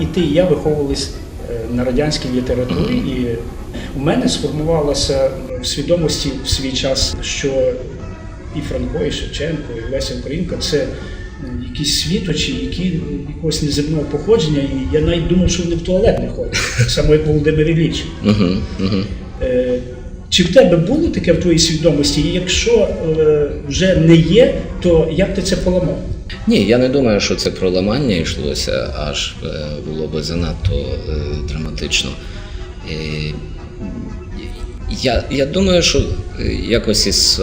і ти, і я виховувались е, на радянській літературі, і у мене сформувалося в свідомості в свій час, що і Франко, і Шевченко, і Леся Українка це якісь світочі, які якогось неземного походження, і я навіть думав, що вони в туалет не ходять, так само як Володимир Ілліч. Е, Чи в тебе було таке в твоїй свідомості? І якщо е, вже не є, то як ти це поламав? Ні, я не думаю, що це про ламання йшлося, аж е, було би занадто е, драматично. Я, я думаю, що е, якось із,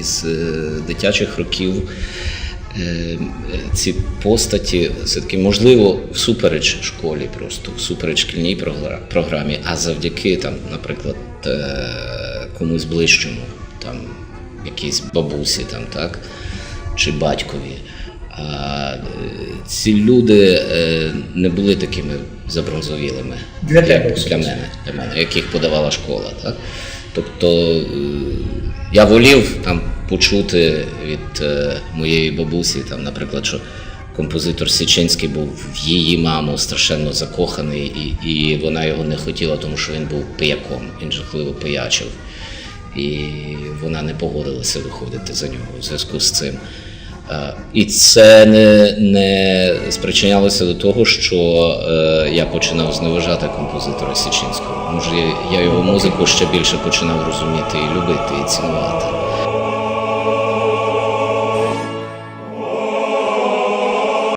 із дитячих років ці постаті все-таки можливо всупереч школі, просто всупереч шкільній програмі, а завдяки там, наприклад, комусь ближчому, там якійсь бабусі, там так чи батькові. А е, ці люди е, не були такими забронзовілими Для тебе, для, мене, для мене, яких подавала школа. Так? Тобто е, я волів там почути від моєї бабусі, там, наприклад, що композитор Січинський був в її маму страшенно закоханий, і, і вона його не хотіла, тому що він був пияком, він жахливо пиячив. І вона не погодилася виходити за нього у зв'язку з цим. Е, І це не, не спричинялося до того, що е, я починав зневажати композитора Січинського. Може, я, я його музику ще більше починав розуміти і любити, і цінувати.